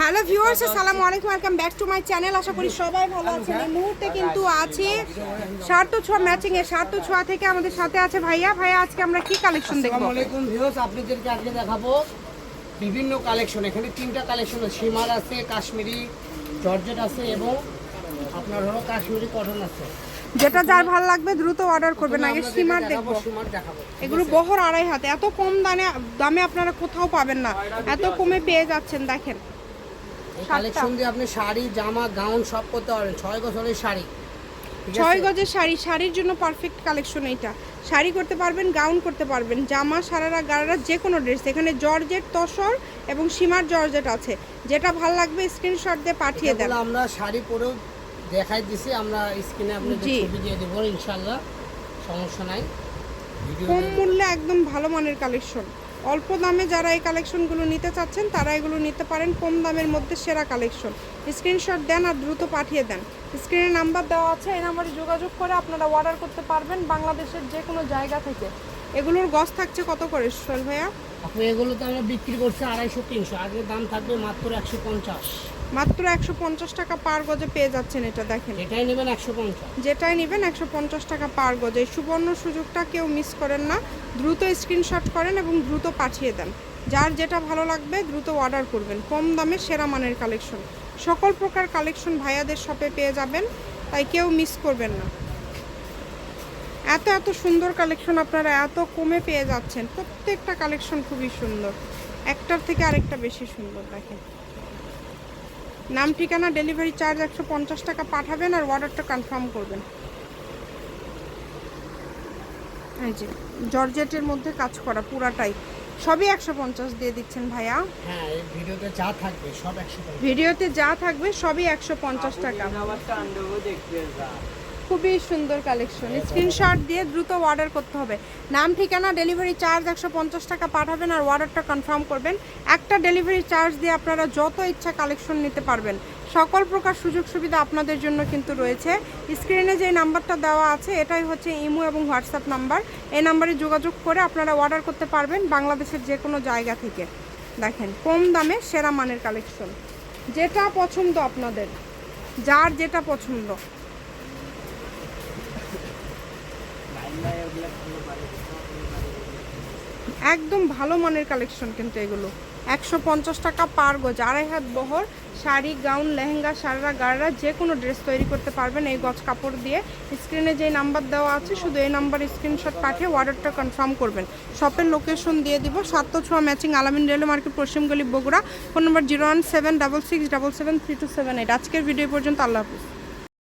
Hello viewers আসসালামু আলাইকুম welcome back to my channel আশা করি সবাই ভালো আছেন এই মুহূর্তে কিন্তু আছে শার্ট ছোঁয়া ম্যাচিং এর শার্ট ছোঁয়া থেকে আমাদের সাথে আছে ভাইয়া ভাইয়া আজকে আমরা কি কালেকশন দেখব আসসালামু আলাইকুম ভিউয়ার্স আপনাদেরকে আজকে দেখাবো বিভিন্ন কালেকশন এখানে তিনটা কালেকশন আছে সীমার আছে কাশ্মীরি জর্জেট আছে এবং আপনার হলো কাশ্মীরি কটন আছে যেটা যার ভালো লাগবে দ্রুত অর্ডার করবেন। আগে সীমার দেখব এগুলো বহর আড়াই হাতে। এত কম দামে দামে আপনারা কোথাও পাবেন না। এত কমে পেয়ে যাচ্ছেন দেখেন। কালেকশন দিয়ে আপনি শাড়ি জামা গাউন সব করতে পারবেন। ছয় বছরের শাড়ি। ছয় গজের শাড়ি শাড়ির জন্য পারফেক্ট কালেকশন এইটা। শাড়ি করতে পারবেন গাউন করতে পারবেন জামা সারারা গারারা যে কোনো ড্রেস এখানে জর্জেট তসর এবং সীমার জর্জেট আছে। যেটা ভালো লাগবে স্ক্রিনশট দিয়ে পাঠিয়ে দেন। আমরা শাড়ি পরেও দেখাই দিছি। আমরা স্ক্রিনে আপনাদের ছবি দিয়ে দেবো ইনশাল্লাহ সমস্যা নাই। কম মূল্যে একদম ভালো মানের কালেকশন অল্প দামে যারা এই কালেকশনগুলো নিতে চাচ্ছেন, তারা এগুলো নিতে পারেন। কম দামের মধ্যে সেরা কালেকশন। স্ক্রিনশট দেন আর দ্রুত পাঠিয়ে দেন। স্ক্রিনে নাম্বার দেওয়া আছে, এই নাম্বারে যোগাযোগ করে আপনারা অর্ডার করতে পারবেন বাংলাদেশের যে কোনো জায়গা থেকে। এগুলোর গস থাকছে কত করে সোহেল ভাইয়া? আপনি এগুলো তো আমরা বিক্রি করছি আড়াইশো তিনশো। আগের দাম থাকবে মাত্র একশো পঞ্চাশ। মাত্র একশো পঞ্চাশ টাকা পার গজে পেয়ে যাচ্ছেন এটা দেখেন। এটাই নেবেন একশো পঞ্চাশ। যেটাই নেবেন একশো পঞ্চাশ টাকা পার গজে। এই সুবর্ণ সুযোগটা কেউ মিস করেন না। দ্রুত স্ক্রিনশট করেন এবং দ্রুত পাঠিয়ে দেন। যার যেটা ভালো লাগবে দ্রুত অর্ডার করবেন। কম দামে সেরা মানের কালেকশন। সকল প্রকার কালেকশন ভাইয়াদের শপে পেয়ে যাবেন। তাই কেউ মিস করবেন না। এত এত সুন্দর কালেকশন আপনারা এত কমে পেয়ে যাচ্ছেন। প্রত্যেকটা কালেকশন খুবই সুন্দর। একটার থেকে আরেকটা বেশি সুন্দর দেখেন। নাম ঠিকানা ডেলিভারি চার্জ একশো পঞ্চাশ টাকা পাঠাবেন আর অর্ডারটা কনফার্ম করবেন। এই যে জর্জেটের মধ্যে কাজ করা পুরাটাই। সবই একশো পঞ্চাশ দিয়ে দিচ্ছেন ভাইয়া। হ্যাঁ ভিডিওতে যা থাকবে সব একশো পঞ্চাশ। ভিডিওতে যা থাকবে সবই একশো পঞ্চাশ টাকা। খুবই সুন্দর কালেকশন স্ক্রিনশট দিয়ে দ্রুত অর্ডার করতে হবে। নাম, ঠিকানা ডেলিভারি চার্জ একশো পঞ্চাশ টাকা পাঠাবেন আর অর্ডারটা কনফার্ম করবেন। একটা ডেলিভারি চার্জ দিয়ে আপনারা যত ইচ্ছা কালেকশন নিতে পারবেন। সকল প্রকার সুযোগ সুবিধা আপনাদের জন্য কিন্তু রয়েছে। স্ক্রিনে যে নাম্বারটা দেওয়া আছে, এটাই হচ্ছে ইমো এবং হোয়াটসঅ্যাপ নাম্বার। এই নাম্বারে যোগাযোগ করে আপনারা অর্ডার করতে পারবেন বাংলাদেশের যে কোনো জায়গা থেকে। দেখেন, কম দামে সেরা মানের কালেকশন যেটা পছন্দ আপনাদের, যার যেটা পছন্দ। একদম ভালো মানের কালেকশন কিন্তু এগুলো। একশো পঞ্চাশ টাকা পার গজ, আড়াই হাত বহর, শাড়ি, গাউন, লেহেঙ্গা, সারারা গাড়রা যে কোনো ড্রেস তৈরি করতে পারবেন এই গজ কাপড় দিয়ে। স্ক্রিনে যে নাম্বার দেওয়া আছে, শুধু এই নাম্বার স্ক্রিনশট পাঠিয়ে অর্ডারটা কনফার্ম করবেন। শপের লোকেশন দিয়ে দিব সাত ছোঁয়া matching Alamin rail market পশ্চিমগলি Bogura. Phone number zero one seven double six double seven three two seven eight আজকের ভিডিও পর্যন্ত, আল্লাহ হাফিজ।